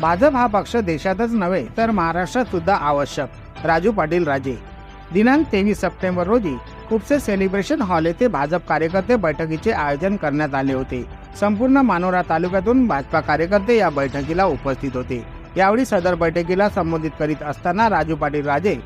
भाजप हा पक्ष देशातच नव्हे तर महाराष्ट्रात सुद्धा आवश्यक. राजू पाटील राजे. दिनांक तेवीस सप्टेंबर रोजी कुपसे सेलिब्रेशन हॉल येथे भाजप कार्यकर्ते बैठकीचे आयोजन करण्यात आले होते. संपूर्ण मानोरा तालुक्यातून भाजपा कार्यकर्ते या बैठकीला उपस्थित होते. यावेळी सदर बैठकीला संबोधित करीत असताना राजू पाटील राजे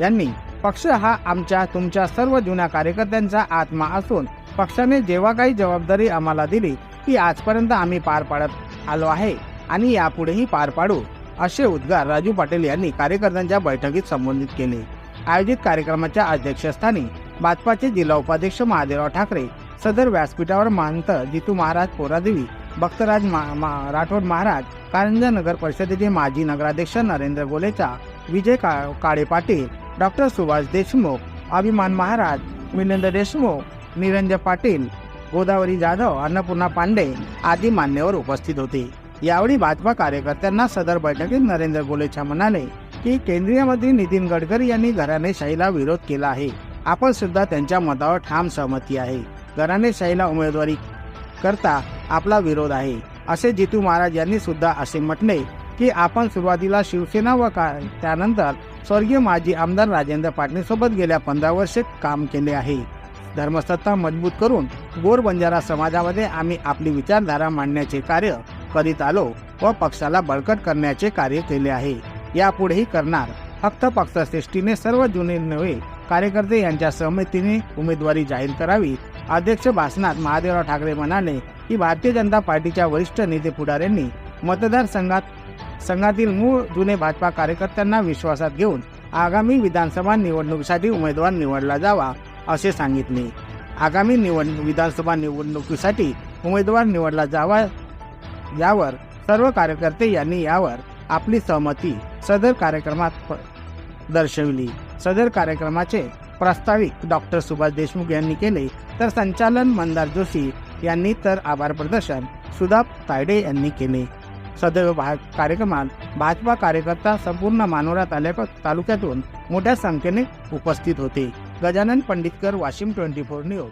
यांनी पक्ष हा आमच्या तुमच्या सर्व जुन्या कार्यकर्त्यांचा आत्मा असून पक्षाने जेव्हा काही जबाबदारी आम्हाला दिली ती आजपर्यंत आम्ही पार पाडत आलो आहे. आणि यापुढेही पार पाडू असे उद्गार राजू पाटील यांनी कार्यकर्त्यांच्या बैठकीत संबोधित केले. आयोजित कार्यक्रमाच्या अध्यक्षस्थानी भाजपाचे जिल्हा उपाध्यक्ष महादेवराव ठाकरे सदर व्यासपीठावर महंत जितू महाराज पोरादेवी भक्तराज मा- मा- राठोड महाराज कारंजा नगर परिषदेचे माजी नगराध्यक्ष नरेंद्र गोलेचा विजय का काळे पाटील डॉक्टर सुभाष देशमुख अभिमान महाराज मिलिंद देशमुख निरंजन पाटील गोदावरी जाधव अन्नपूर्णा पांडे आदी मान्यवर उपस्थित होते. यावेळी भाजपा कार्यकर्त्यांना सदर बैठकीत नरेंद्र गोलेछा म्हणाले की केंद्रीय मंत्री नितीन गडकरी यांनी घराणेशाहीला विरोध केला आहे. आपण सुद्धा त्यांच्या मतावर ठाम सहमती आहे. घराणेशाहीला उमेदवारी करता आपला विरोध आहे. असे जितू महाराज यांनी सुद्धा असे म्हटले की आपण सुरुवातीला शिवसेना व का त्यानंतर स्वर्गीय माजी आमदार राजेंद्र पाटणेसोबत गेल्या पंधरा वर्षे काम केले आहे. धर्मसत्ता मजबूत करून गोर बंजारा समाजामध्ये आम्ही आपली विचारधारा मांडण्याचे कार्य करीत आलो व पक्षाला बळकट करण्याचे कार्य केले आहे. यापुढेही करणार. फक्त पक्षश्रेष्ठीने सर्व जुने नवे कार्यकर्ते यांच्या सहमतीने उमेदवारी जाहीर करावी. अध्यक्ष भाषणात महादेवराव ठाकरे म्हणाले की भारतीय जनता पार्टीच्या वरिष्ठ नेते पुढाऱ्यांनी मतदारसंघात संघातील मूळ जुने भाजपा कार्यकर्त्यांना विश्वासात घेऊन आगामी विधानसभा निवडणुकीसाठी उमेदवार निवडला जावा असे सांगितले. आगामी निवड विधानसभा निवडणुकीसाठी उमेदवार निवडला जावा यावर सर्व कार्यकर्ते यांनी यावर आपली सहमती सदर कार्यक्रमात प- दर्शविली. सदर कार्यक्रमाचे प्रास्ताविक डॉक्टर सुभाष देशमुख यांनी केले तर संचालन मंदार जोशी यांनी तर आभार प्रदर्शन सुधा तायडे यांनी केले. सदैव भा कार्यक्रमात भाजपा कार्यकर्ता संपूर्ण मानोरा तालुक्या तालुक्यातून मोठ्या संख्येने उपस्थित होते. Gajanan Panditkar Washim twenty four news.